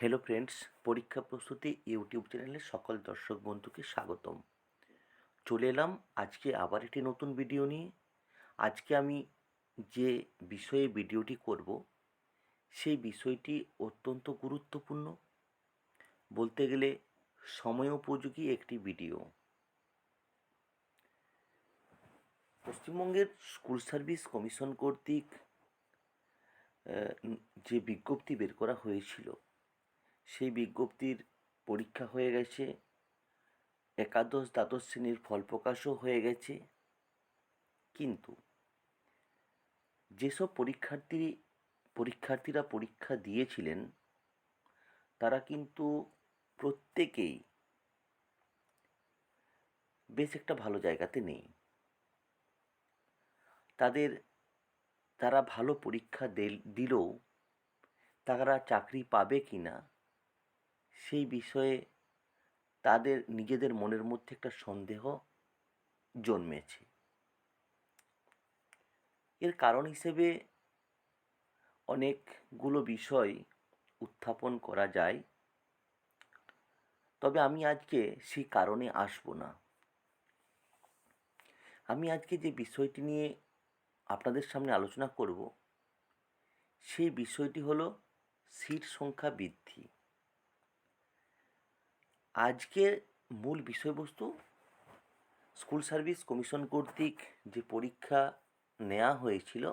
Hello friends পরীক্ষা প্রস্তুতি YouTube চ্যানেলে সকল দর্শক বন্ধুকে স্বাগতম। চলে এলাম আজকে আবার একটি নতুন ভিডিও নিয়ে। আজকে আমি যে বিষয়ে ভিডিওটি করব, সেই বিষয়টি অত্যন্ত গুরুত্বপূর্ণ। বলতে গেলে সময় উপযোগী একটি ভিডিও পশ্চিমবঙ্গের স্কুল সার্ভিস কমিশন কর্তৃক যে বিজ্ঞপ্তি বের করা হয়েছিল সেই বিজ্ঞপ্তির পরীক্ষা হয়ে গেছে। একাদশ দ্বাদশ শ্রেণির ফল প্রকাশও হয়ে গেছে। কিন্তু যেসব পরীক্ষার্থী, পরীক্ষার্থীরা পরীক্ষা দিয়েছিলেন, তারা কিন্তু প্রত্যেকেই বেশ একটা ভালো জায়গাতে নেই। তাদের, তারা ভালো পরীক্ষা দেল- দিলেও তারা চাকরি পাবে কি না সেই বিষয়ে তাদের নিজেদের মনের মধ্যে একটা সন্দেহ জন্মেছে। এর কারণ হিসেবে অনেকগুলো বিষয় উত্থাপন করা যায়। তবে আমি আজকে সেই কারণে আসব না। আমি আজকে যে বিষয়টি নিয়ে আপনাদের সামনে আলোচনা করব, সেই বিষয়টি হলো সিট সংখ্যা বৃদ্ধি। আজকের মূল বিষয়বস্তু স্কুল সার্ভিস কমিশন কর্তৃক যে পরীক্ষা নেওয়া হয়েছিল,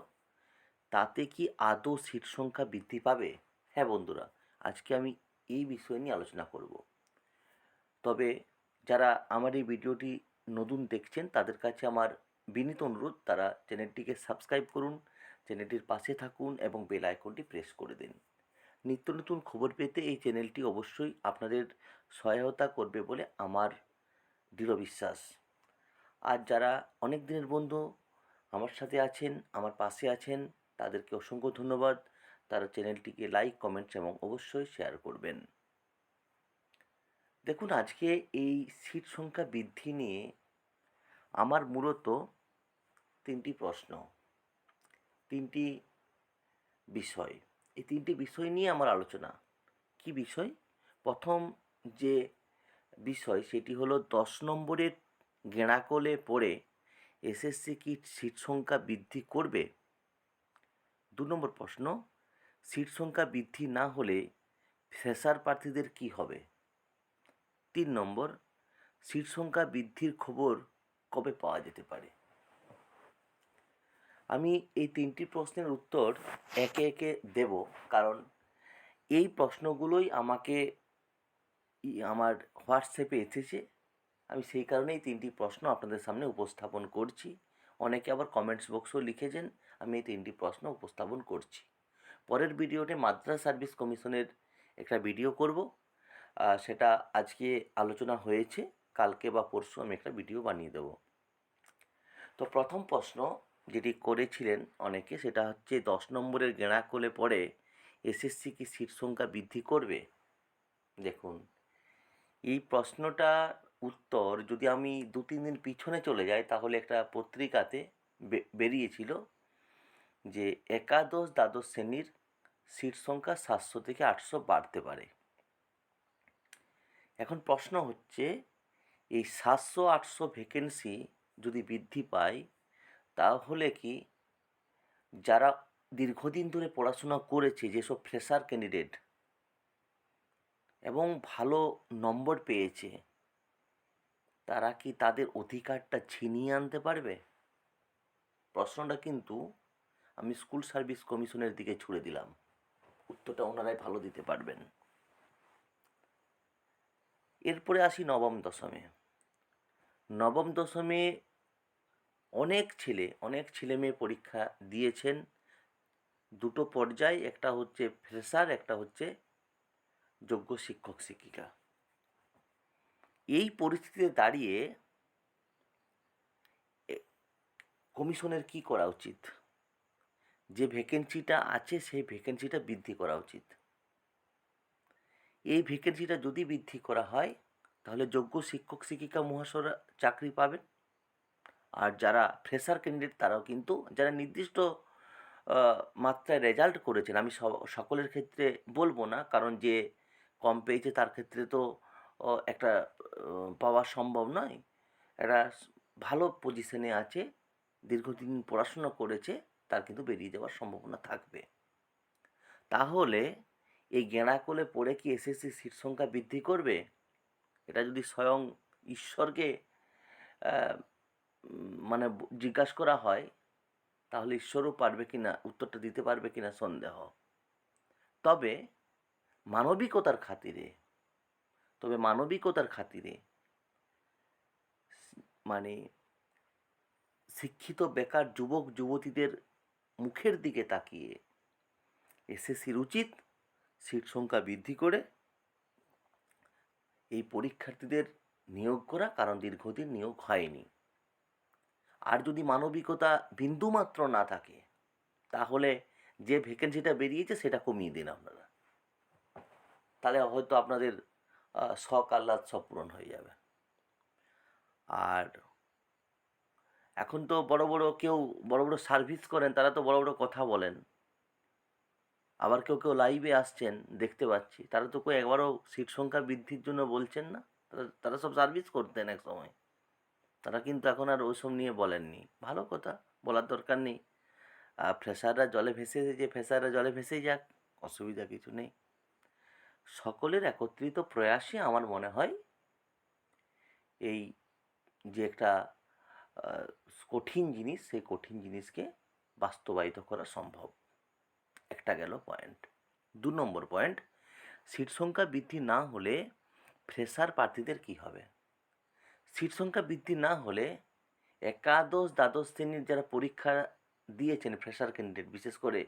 তাতে কি আদৌ সিট সংখ্যা বৃদ্ধি পাবে? হ্যাঁ বন্ধুরা, আজকে আমি এই বিষয় নিয়ে আলোচনা করব। তবে যারা আমার এই ভিডিওটি নতুন দেখছেন, তাদের কাছে আমার বিনীত অনুরোধ, তারা চ্যানেলটিকে সাবস্ক্রাইব করুন, চ্যানেলটির পাশে থাকুন এবং বেল আইকনটি প্রেস করে দিন। নিত্য নতুন খবর পেতে এই চ্যানেলটি অবশ্যই আপনাদের সহায়তা করবে বলে আমার দৃঢ় বিশ্বাস। আর যারা অনেক দিনের বন্ধু আমার সাথে আছেন, আমার পাশে আছেন, তাদেরকে অসংখ্য ধন্যবাদ। তারা চ্যানেলটিকে লাইক, কমেন্টস এবং অবশ্যই শেয়ার করবেন। দেখুন, আজকে এই সিট সংখ্যা বৃদ্ধি নিয়ে আমার মূলত তিনটি প্রশ্ন, তিনটি বিষয়। এই তিনটি বিষয় নিয়ে আমার আলোচনা। কি বিষয়? প্রথম যে বিষয়, সেটি হলো দশ নম্বরের গেঁড়াকলে পড়ে এসএসসি কি সিট সংখ্যা বৃদ্ধি করবে? দু নম্বর প্রশ্ন, সিট সংখ্যা বৃদ্ধি না হলে ফ্রেশার প্রার্থীদের কি হবে? তিন নম্বর, সিট সংখ্যা বৃদ্ধির খবর কবে পাওয়া যেতে পারে? আমি এই তিনটি প্রশ্নের উত্তর একে একে দেব, কারণ এই প্রশ্নগুলোই আমাকে আমার হোয়াটসঅ্যাপে এসেছে। আমি সেই কারণেই তিনটি প্রশ্ন আপনাদের সামনে উপস্থাপন করছি। অনেকে আবার কমেন্টস বক্সও লিখেছেন, আমি এই তিনটি প্রশ্ন উপস্থাপন করছি। পরের ভিডিওতে মাদ্রাস সার্ভিস কমিশনের একটা ভিডিও করব। সেটা আজকে আলোচনা হয়েছে, কালকে বা পরশু আমি একটা ভিডিও বানিয়ে দেবো। তো প্রথম প্রশ্ন যেটি করেছিলেন অনেকে, সেটা হচ্ছে দশ নম্বরের গেঁড়া কোলে পড়ে এসএসসি কি সিট সংখ্যা বৃদ্ধি করবে? দেখুন, এই প্রশ্নটা উত্তর যদি আমি দু, তিন দিন পিছনে চলে যাই, তাহলে একটা পত্রিকাতে বেরিয়েছিল যে একাদশ দ্বাদশ শ্রেণির সিট সংখ্যা সাতশো থেকে আটশো বাড়তে পারে। এখন প্রশ্ন হচ্ছে, এই সাতশো, আটশো ভ্যাকেন্সি যদি বৃদ্ধি পায় তাহলে কি? যারা দীর্ঘদিন ধরে পড়াশোনা করেছে, যেসব ফ্রেশার ক্যান্ডিডেট এবং ভালো নম্বর পেয়েছে, তারা কি তাদের অধিকারটা ছিনিয়ে আনতে পারবে? প্রশ্নটা কিন্তু আমি স্কুল সার্ভিস কমিশনের দিকে ছুড়ে দিলাম। উত্তরটা ওনারাই ভালো দিতে পারবেন। এরপরে আসি নবম দশমে। নবম দশমে অনেক ছেলে অনেক ছেলে মেয়ে পরীক্ষা দিয়েছেন। দুটো পর্যায়, একটা হচ্ছে ফ্রেশার একটা হচ্ছে যোগ্য শিক্ষক, শিক্ষিকা। এই পরিস্থিতিতে দাঁড়িয়ে কমিশনের কি করা উচিত? যে ভ্যাকেন্সিটা আছে, সেই ভ্যাকেন্সিটা বৃদ্ধি করা উচিত। এই ভ্যাকেন্সিটা যদি বৃদ্ধি করা হয়, তাহলে যোগ্য শিক্ষক, শিক্ষিকা মহাশয়রা চাকরি পাবেন। আর যারা ফ্রেশার ক্যান্ডিডেট তারাও কিন্তু যারা নির্দিষ্ট মাত্রায় রেজাল্ট করেছেন, আমি সকলের ক্ষেত্রে বলব না। কারণ যে কম পেয়েছে তার ক্ষেত্রে তো একটা পাওয়া সম্ভব নয়। একটা ভালো পজিশনে আছে, দীর্ঘদিন পড়াশোনা করেছে, তার কিন্তু বেরিয়ে যাওয়ার সম্ভাবনা থাকবে। তাহলে এই গেঁড়াকলে পড়ে কি এসএসসি সিট সংখ্যা বৃদ্ধি করবে? এটা যদি স্বয়ং ঈশ্বরকে মানে জিজ্ঞাসা করা হয়, তাহলে ঈশ্বরও পারবে কি না উত্তরটা দিতে পারবে কি না সন্দেহ। তবে মানবিকতার খাতিরে, তবে মানবিকতার খাতিরে মানে শিক্ষিত বেকার যুবক, যুবতীদের মুখের দিকে তাকিয়ে এসএসসির উচিত সিট সংখ্যা বৃদ্ধি করে এই পরীক্ষার্থীদের নিয়োগ করা, কারণ দীর্ঘদিন নিয়োগ হয়নি। আর যদি মানবিকতা বিন্দুমাত্র না থাকে, তাহলে যে ভ্যাকেন্সিটা বেরিয়েছে সেটা কমিয়ে দিন আপনারা। তাহলে হয়তো আপনাদের শখ আহ্লাদ সব পূরণ হয়ে যাবে। আর এখন তো বড় বড় কেউ বড় বড় সার্ভিস করেন, তারা তো বড় বড় কথা বলেন। আবার কেউ কেউ লাইভে আসছেন, দেখতে পাচ্ছি। তারা তো কেউ একবারও সিট সংখ্যা বৃদ্ধির জন্য বলছেন না? তারা সব সার্ভিস করতেন এক সময় তারা কিন্তু এখন আর ওসব নিয়ে বলেননি। ভালো কথা, বলার দরকার নেই। আর ফ্রেশাররা জলে ভেসে যে ফ্রেশাররা জলে ভেসেই যাক, অসুবিধা কিছু নেই। সকলের একত্রিত প্রয়াসই আমার মনে হয় এই যে একটা কঠিন জিনিস, সেই কঠিন জিনিসকে বাস্তবায়িত করা সম্ভব। একটা গেল পয়েন্ট। দু নম্বর পয়েন্ট, সিট সংখ্যা বৃদ্ধি না হলে ফ্রেশার প্রার্থীদের কি হবে? সিট সংখ্যা বৃদ্ধি না হলে একাদশ দ্বাদশ শ্রেণির যারা পরীক্ষা দিয়েছেন ফ্রেশার ক্যান্ডিডেট বিশেষ করে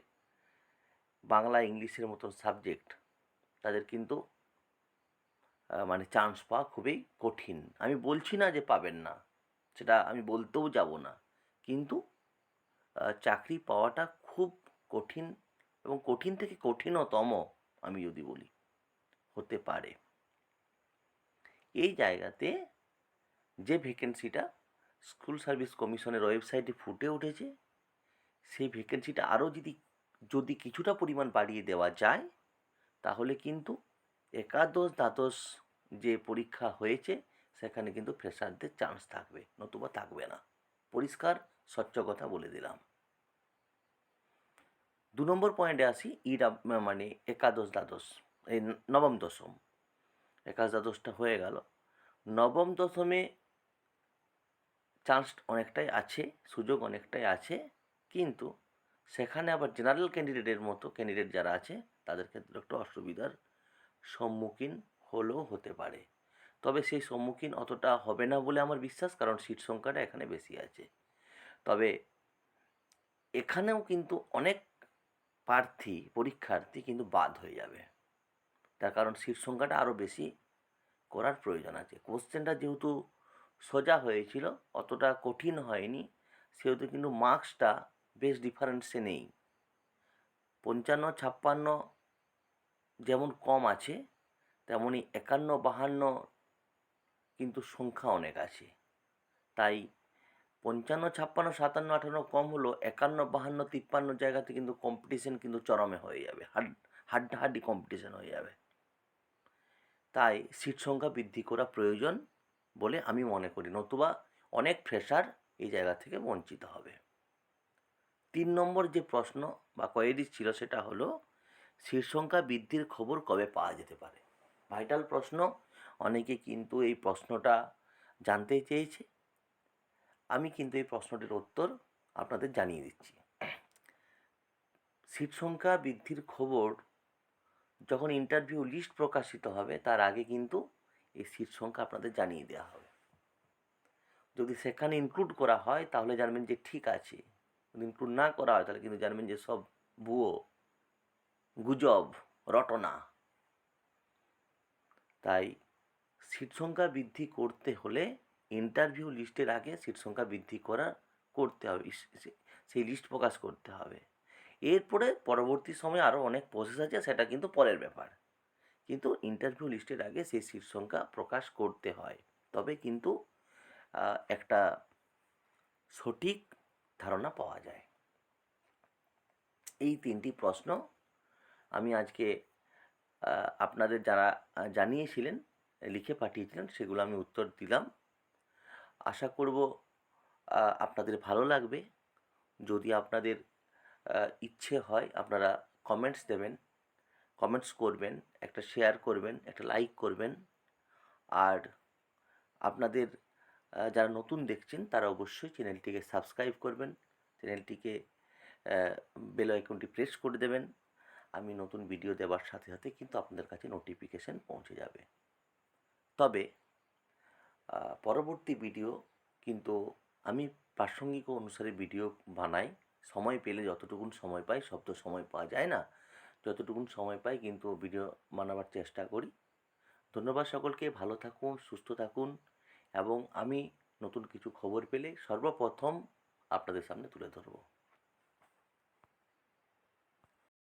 বাংলা, ইংলিশের মতো সাবজেক্ট তাদের কিন্তু মানে চান্স পাওয়া খুবই কঠিন। আমি বলছি না যে পাবেন না, সেটা আমি বলতেও যাব না। কিন্তু চাকরি পাওয়াটা খুব কঠিন এবং কঠিন থেকে কঠিনতম আমি যদি বলি, হতে পারে। এই জায়গাতে যে ভ্যাকেন্সিটা স্কুল সার্ভিস কমিশনের ওয়েবসাইটে ফুটে উঠেছে, সেই ভ্যাকেন্সিটা আরও যদি যদি কিছুটা পরিমাণ বাড়িয়ে দেওয়া যায়, তাহলে কিন্তু একাদশ দ্বাদশ যে পরীক্ষা হয়েছে, সেখানে কিন্তু ফ্রেশারদের চান্স থাকবে, নতুবা থাকবে না। পরিষ্কার, স্বচ্ছ কথা বলে দিলাম। দু নম্বর পয়েন্টে আসি, ইরা মানে একাদশ দ্বাদশ, এই নবম দশম। একাদশ দ্বাদশটা হয়ে গেল। নবম দশমে চান্স অনেকটাই আছে, সুযোগ অনেকটাই আছে, কিন্তু সেখানে আবার জেনারেল ক্যান্ডিডেটের মতো ক্যান্ডিডেট যারা আছে, তাদের ক্ষেত্রে একটু অসুবিধার সম্মুখীন হলেও হতে পারে। তবে সেই সম্মুখীন অতটা হবে না বলে আমার বিশ্বাস, কারণ সিট সংখ্যাটা এখানে বেশি আছে। তবে এখানেও কিন্তু অনেক প্রার্থী, পরীক্ষার্থী কিন্তু বাদ হয়ে যাবে। তার কারণ সিট সংখ্যাটা আরও বেশি করার প্রয়োজন আছে। কোশ্চেনটা যেহেতু সোজা হয়েছিল, অতটা কঠিন হয়নি, সেহেতু কিন্তু মার্কসটা বেশ ডিফারেন্সে নেই। পঞ্চান্ন, ছাপ্পান্ন যেমন কম আছে তেমনই একান্ন, বাহান্ন কিন্তু সংখ্যা অনেক আছে। তাই পঞ্চান্ন, ছাপ্পান্ন, সাতান্ন আটান্ন কম হলো একান্ন, বাহান্ন, তিপ্পান্ন জায়গাতে কিন্তু কম্পিটিশন কিন্তু চরমে হয়ে যাবে, হাড, হাড্ডাহাড্ডি কম্পিটিশন হয়ে যাবে। তাই সিট সংখ্যা বৃদ্ধি করা প্রয়োজন। বলে আমি মনে করি, নতুবা অনেক ফ্রেশার এই জায়গা থেকে বঞ্চিত হবে। তিন নম্বর যে প্রশ্ন বা কোয়েরি ছিল সেটা হলো সংখ্যা বৃদ্ধির খবর কবে পাওয়া যেতে পারে? ভাইটাল প্রশ্ন, অনেকে কিন্তু এই প্রশ্নটা জানতে চেয়েছে। আমি কিন্তু এই প্রশ্নটির উত্তর আপনাদের জানিয়ে দিচ্ছি। সিট সংখ্যা বৃদ্ধির খবর যখন ইন্টারভিউ লিস্ট প্রকাশিত হবে, তার আগে কিন্তু এই সিট সংখ্যা আপনাদের জানিয়ে দেওয়া হবে। যদি সেখানে ইনক্লুড করা হয়, তাহলে জানবেন যে ঠিক আছে। যদি ইনক্লুড না করা হয়, তাহলে কিন্তু জানবেন যে সব ভুয়ো, গুজব, রটনা। তাই সিট সংখ্যা বৃদ্ধি করতে হলে ইন্টারভিউ লিস্টের আগে সিট সংখ্যা বৃদ্ধি করা করতে হবে। সেই লিস্ট প্রকাশ করতে হবে। এরপরে পরবর্তী সময়ে আরও অনেক প্রসেস আছে, সেটা কিন্তু পরের ব্যাপার। কিন্তু ইন্টারভিউ লিস্টের আগে সেই সিট সংখ্যা প্রকাশ করতে হয়। তবে কিন্তু একটা সঠিক ধারণা পাওয়া যায়। এই তিনটি প্রশ্ন আমি আজকে আপনাদের যারা জানিয়েছিলেন, লিখে পাঠিয়েছিলেন, সেগুলো আমি উত্তর দিলাম। আশা করব আপনাদের ভালো লাগবে। যদি আপনাদের ইচ্ছে হয়, আপনারা কমেন্টস দেবেন। কমেন্টস করবেন, একটা শেয়ার করবেন, একটা লাইক করবেন। আর আপনাদের যারা নতুন দেখছেন, তারা অবশ্যই চ্যানেলটিকে সাবস্ক্রাইব করবেন। চ্যানেলটিকে বেল আইকনটি প্রেস করে দেবেন। আমি নতুন ভিডিও দেওয়ার সাথে সাথে কিন্তু আপনাদের কাছে নোটিফিকেশন পৌঁছে যাবে। তবে পরবর্তী ভিডিও কিন্তু আমি প্রাসঙ্গিক অনুসারে ভিডিও বানাই। সময় পেলে যতটুকুন সময় পাই, সব তো সময় পাওয়া যায় না। যতটুকুন সময় পাই, কিন্তু ভিডিও বানাবার চেষ্টা করি। ধন্যবাদ সকলকে, ভালো থাকুন, সুস্থ থাকুন, এবং আমি নতুন কিছু খবর পেলে সর্বপ্রথম আপনাদের সামনে তুলে ধরবো।